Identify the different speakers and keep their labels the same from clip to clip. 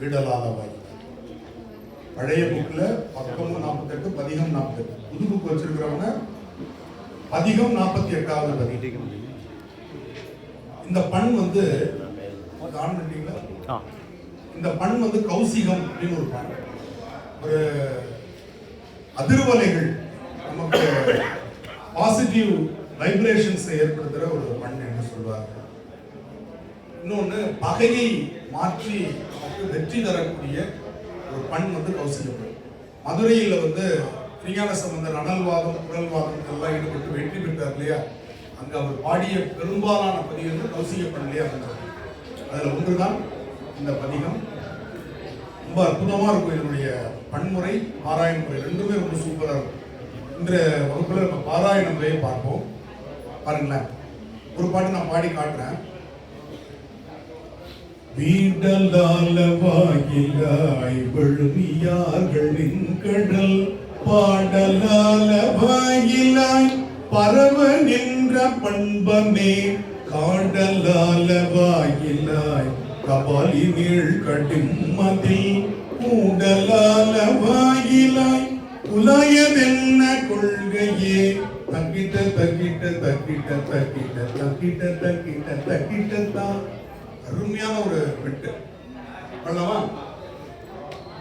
Speaker 1: வீடலாதவாய். பழைய புக்ல பக்கம் நாற்பத்தெட்டு பதிகம் நாற்பத்தெட்டு. புது புக் வச்சிருக்கிறவங்க பதிகம் நாற்பத்தி எட்டாவது பதிகம். இந்த பண் வந்து இந்த பண் வந்து கௌசிகம் அப்படின்னு ஒரு பண். ஒரு அதிர்வலைகள் நமக்கு பாசிட்டிவ் வைப்ரேஷன்ஸை ஏற்படுத்துகிற ஒரு பண் என்று சொல்வார்கள். இன்னொன்று பகையை மாற்றி நமக்கு வெற்றி தரக்கூடிய ஒரு பண் வந்து கௌசல்யப்படும் மதுரையில் வந்து விஞ்ஞான சம்பந்தர் அனல்வாதம் குரல்வாதம் இதெல்லாம் ஈடுபட்டு வெற்றி பெற்றார் இல்லையா? அங்கே அவர் பாடிய பெரும்பாலான பதிகங்கள் கௌசிக இல்லையா இருந்தார் அதில் ஒன்றுதான் இந்த பதிகம். ரொம்ப அற்புதமாக இருக்கும் இதனுடைய பன்முறை பாராயண முறை. ரெண்டுமே ரொம்ப சூப்பராக இருக்கும். இன்றைய வகுப்பில் நம்ம பாராயண முறையை பார்ப்போம். பாருங்களேன். ஒரு பாட்டு நான் பாடி காட்டுறேன். வீடலால வாயிலாய் விழுமியார்களின் கடல் பாடலால வாயிலாய் பரவ நின்ற பண்பமே காடலால வாயிலாய் கபாலி நீள் கடிம்மதில் கூடலால வாயிலாய் உலயதென்ன கொள்கையே? தக்கிட்ட தக்கிட்ட தக்கிட்ட தக்கிட்ட தக்கிட்ட தக்கிட்ட தக்கிட்ட தான் அருமையான ஒரு வெட்டு. பண்ணலாமா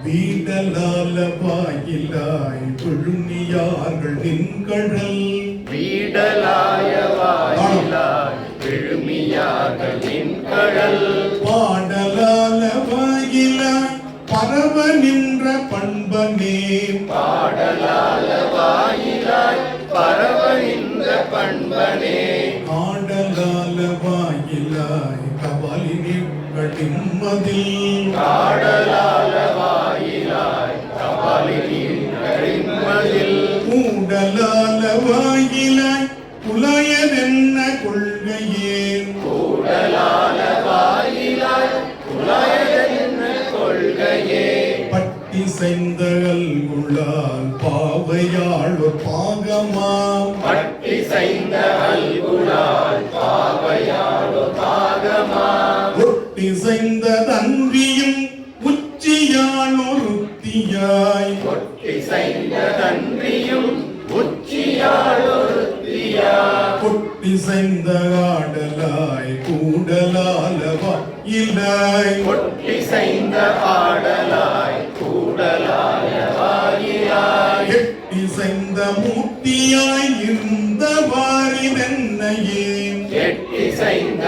Speaker 1: வீடலால வாயிலாய் விழுமியார்கள் நின்கடல்.
Speaker 2: வீடலாய வாயிலாய் விழுமியார்களின் கடல்
Speaker 1: பாடலால வாயிலாய் பரவ நின்ற பண்பனே.
Speaker 2: பாடலால வாயிலாய் பரவ இந்த பண்பனே.
Speaker 1: ஆடலால வாயிலாய் கடிம்மதில்
Speaker 2: பாடலால வாயிலாய் கபாலினின் கரிமதில்
Speaker 1: கூடலால வாயிலாய் புலையதென்ன கொள்கையே?
Speaker 2: கூடலால வாயிலாய் குலாயதென்ன கொள்கையே?
Speaker 1: பட்டி செய்தல் உள்ளால் பாவையாளோ பாகமாம்.
Speaker 2: பட்டி செய்த அல்குலால்
Speaker 1: செய்த ஆடலாய் கூடலாலவா இல்லாய்
Speaker 2: கொட்டி செய்த ஆடலாய் கூடலாய வாயிலாய்.
Speaker 1: எட்டி செய்த மூர்த்தியாய் இருந்த வாரிதென்னையே
Speaker 2: எட்டி செய்த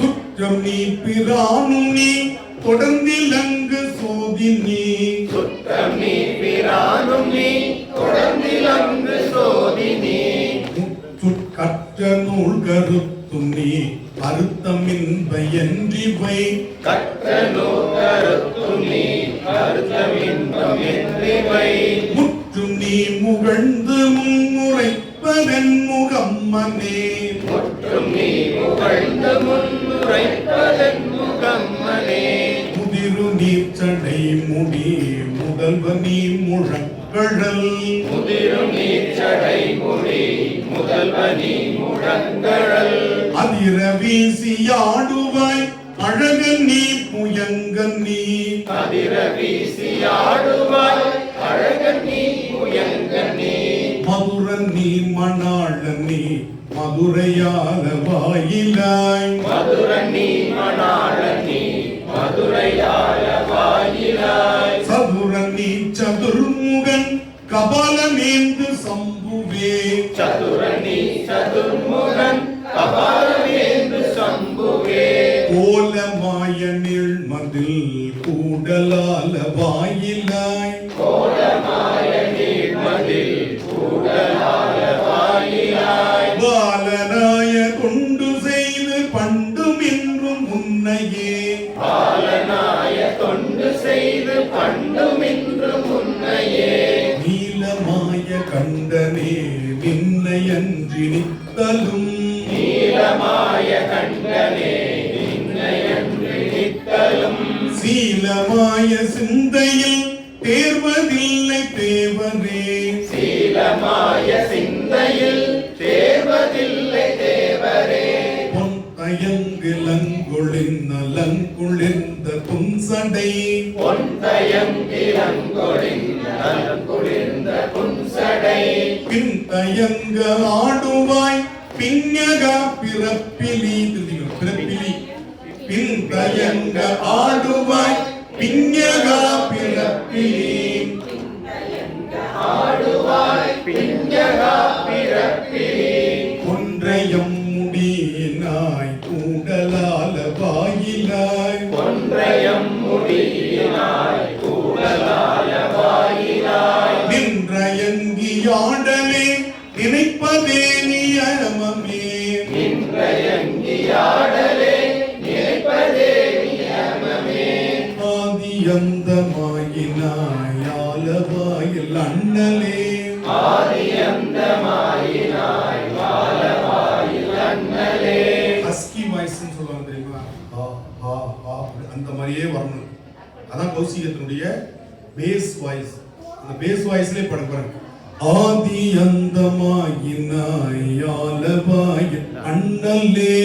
Speaker 1: சுற்றம் நீ பிரானும் நீ தொடர்ந்திலங்கு சோதி நீ.
Speaker 2: சுற்றமீ பிரானும் நீ தொடர்ந்திலங்கு சோதினி
Speaker 1: முற்றுக்கற்ற நூல் கருத்தும் நீ அறுத்தம் என்பயன்றிவை
Speaker 2: கற்ற நூற்கருத்தும் நீ கருத்தமின்பம் என்றிவை.
Speaker 1: முற்றும் நீ முகழ்ந்து முன்முறைப்பதன் முகம்மனே
Speaker 2: முற்றும் நீ புகழ்ந்து முன்னுரைப்பதன் முகம்மனே
Speaker 1: முதிரு நீச்சடை முடி முதல்வ நீ முழங்கழல்.
Speaker 2: முதிரும் நீச்சடை முடி முதல்வனி முழங்கழல்.
Speaker 1: அதிர வீசியாடுவாய் அழகன் நீ புயங்கன் நீ
Speaker 2: கதிர வீசியாடுவாய் அழகன் நீ புயங்கன் நீ
Speaker 1: நீ மணாளன் மதுரையால வாயிலாய்.
Speaker 2: மதுரணி மணாளனி மதுரையால வாயிலாய்.
Speaker 1: சதுரன் நீ சதுர்முகன் கபாலமேந்து நித்தலும் சீலமாய சிந்தையில் தேர்வதில்லை தேவனே.
Speaker 2: சீலமாய சிந்தையில் தேவதில்லை தேவரே.
Speaker 1: பொன் தயங்கிலங்குளிர்ந்த லங்குளிர்ந்த புன்சடை.
Speaker 2: பொன்தயங்கிலங்கொழிந்த புன்சடை.
Speaker 1: பின் தயங்க ஆடுவாய் பிஞகா பிறப்பிலி திருத்திக்கணும், பிறப்பிலி பின் தயங்க ஆடுவாய் அந்த மாதிரியே வரணும். அதான் கௌசிகத்தினுடைய பேஸ் வாய்ஸ் அந்த பேஸ் வாய்ஸ்லேயே படம் பாருங்க. ஆதி அந்தமாயினாய் ஆலவாயில் அண்ணலே.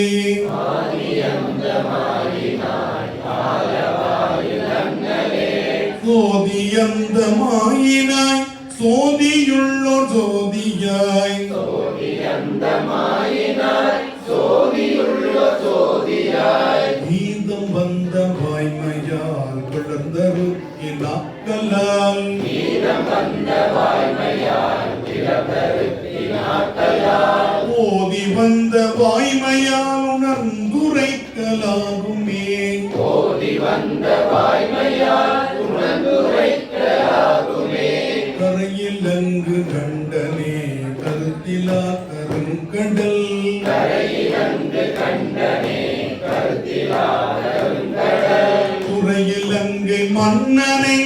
Speaker 1: சோதி அந்தமாயினாய் சோதியுள்ளோர் ஜோதியாய். வாய்மையால் உணர்ந்துரைக்கலாகுமே.
Speaker 2: ஓதி வந்த வாய்மையால் உணர்ந்துரைக்கலாகுமே
Speaker 1: கரையில் அங்கு கண்டனே கருத்திலா கருங்கடல்.
Speaker 2: கரையிலங்கு கண்டனே
Speaker 1: துறையில் அங்கு மன்னனை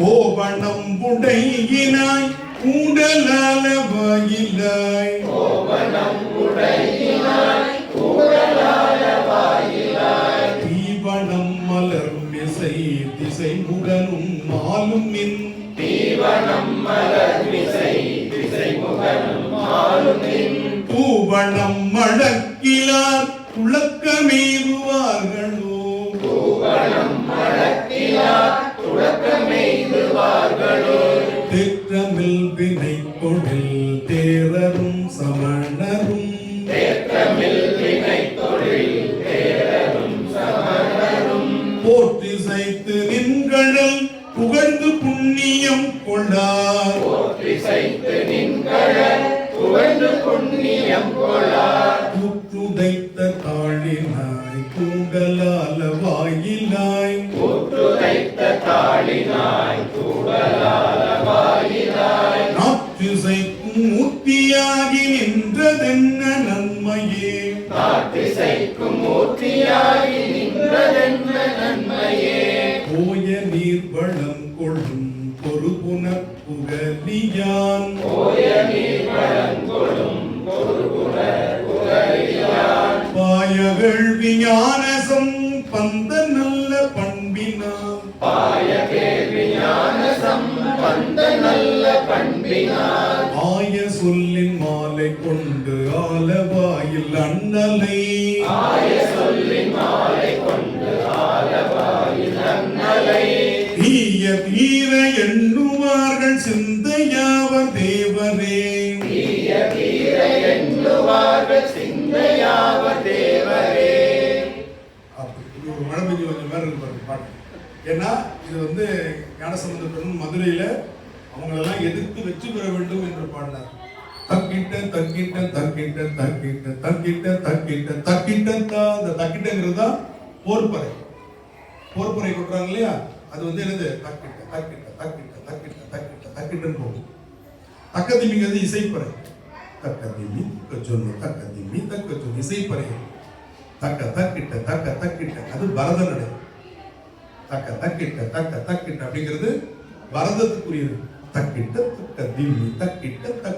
Speaker 2: கோபணம்
Speaker 1: கோவணம் உடையினாய் கூடலால வாயிலாய்.
Speaker 2: கோவணம் உடையினாய் கூடலால வாயிலாய்
Speaker 1: தீவனம் மலரும் இசை திசை முகனும் மாலும் நின்.
Speaker 2: தீவனம் மலரும் இசை திசை முகனும் மாலும் நின்
Speaker 1: பூவணம் மழக்கிலார் துளக்கமேறுவார்களோ.
Speaker 2: பூவனம் மழக்கிலார் துளக்கமெய்துவார்களோ
Speaker 1: சமணரும்.
Speaker 2: தேற்றமில் வினை தொழில் தேரரும் சமணரும்
Speaker 1: போற்றி நின்கழல் புகழ்ந்து புண்ணியம் கொள்ளார்
Speaker 2: போற்றிசைத்து நின்கழல் புகழ்ந்து புண்ணியம்
Speaker 1: தாழினாய் வாயிலாய்.
Speaker 2: வாயிலாய்
Speaker 1: நாற்றிசைக்கும் மூர்த்தியாகி
Speaker 2: நாட்டிசைக்கும் மூர்த்தியாகி நின்றதென்ன நன்மையே.
Speaker 1: போய நீர் வளம் கொள்ளும் புகலியான்
Speaker 2: போய நீர்
Speaker 1: மாலை கொண்டு ஆலவாயில் அண்ணலை. தீய வீர எண்ணுவார்கள் சிந்தையாவர் தேவரே
Speaker 2: தீய தேவரே
Speaker 1: அப்படி ஒரு மழை பெஞ்சு கொஞ்சம் மேல இருக்கு பாட்டு. ஏன்னா இது வந்து ஞானசம்பந்த பெருமான் மதுரையில அவங்களெல்லாம் எதிர்த்து வெற்றி பெற வேண்டும் என்று பாடினார். தக்கிட்ட தக்கிட்ட தக்கிட்ட தக்கிட்ட தக்கிட்ட தக்கிட்ட தக்கிட்ட தா அந்த தக்கிட்டங்கிறது தான் போர்ப்பறை போர்ப்பறை கொட்டுறாங்க இல்லையா? அது வந்து என்னது? தக்கிட்ட தக்கிட்ட தக்கிட்ட தக்கிட்ட தக்கிட்ட தக்கிட்டன்னு போகும். தக்கதிமிங்கிறது இசைப்பறை தக்கதிமி தக்க சொல்லு தக்கதிமி தக்க சொல்லு இசைப்பறை தக்க தக்கிட்ட தக்க தக்கிட்ட அது பரத நடை தக்க தக்கிட்ட தக்க தக்கிட்ட அப்படிங்கிறது பரதத்துக்குரியது. தக்கிட்ட தக்க திம்மி தக்கிட்ட தக்க